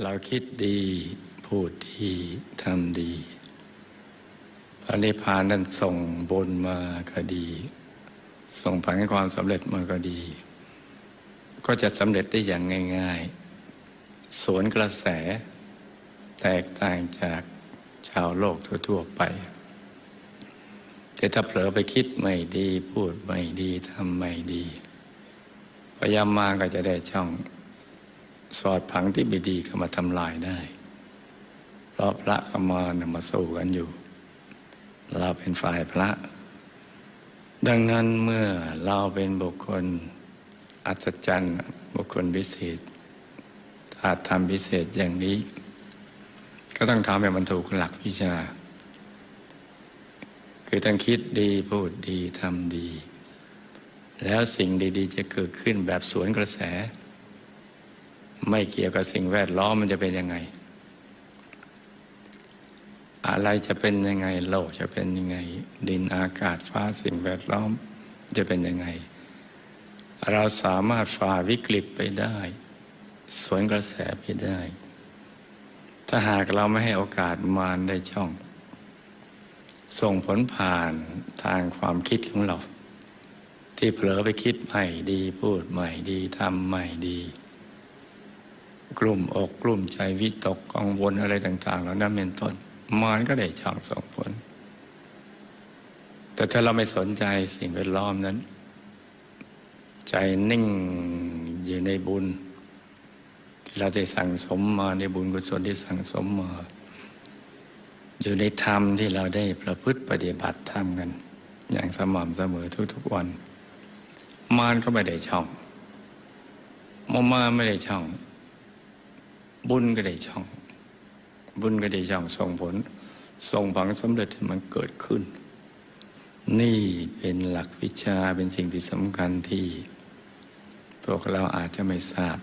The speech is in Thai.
เราคิดดี พูดดีทำดีพระนิพพานนั้นส่งบนมาก็ดี ส่งผลให้ความสำเร็จมาก็ดี ก็จะสำเร็จได้อย่างง่าย ๆ สวนกระแส แตกต่างจากชาวโลกทั่วๆไป แต่ถ้าเผลอไปคิดไม่ดี พูดไม่ดีทำไม่ดีพยายามมาก็จะได้ช่อง สอดผังที่ไม่ดีเข้ามาทำลายได้ เพราะพระกมานมาสู้กันอยู่ เราเป็นฝ่ายพระ ดังนั้นเมื่อเราเป็นบุคคล อัศจรรย์บุคคลพิเศษ อาจทำพิเศษอย่างนี้ ก็ต้องทำให้มันถูกหลักวิชา คือต้องคิดดีพูดดีทำดี แล้วสิ่งดี ๆ จะเกิดขึ้นแบบสวนกระแส ไม่เกี่ยวกับสิ่งแวดล้อมมันจะเป็นยังไง อะไรจะเป็นยังไง โลกจะเป็นยังไง ดินอากาศฟ้าสิ่งแวดล้อมจะเป็นยังไง เราสามารถฝ่าวิกฤตไปได้ สวนกระแสไปได้ ถ้าหากเราไม่ให้โอกาสมารได้ช่อง ส่งผลผ่านทางความคิดของเรา ที่เผลอไปคิดไม่ดีพูดไม่ดีทำไม่ดี กลุ่มอกกลุ่มใจวิตกกังวลอะไรต่าง ๆ แล้วนั่นเป็นต้นมารก็ได้ช่องส่งผล แต่ถ้าเราไม่สนใจสิ่งแวดล้อมนั้น ใจนิ่งอยู่ในบุญที่เราได้สั่งสมมาในบุญกุศลที่สั่งสมมา อยู่ในธรรมที่เราได้ประพฤติปฏิบัติธรรมกัน อย่างสม่ำเสมอทุกๆวันมารก็ไม่ได้ช่องมมาไม่ได้ช่อง บุญก็ได้ช่อง บุญก็ได้ช่องส่งผล ส่งผลสำเร็จให้มันเกิดขึ้น นี่เป็นหลักวิชาเป็นสิ่งที่สำคัญที่ พวกเราอาจจะไม่ทราบ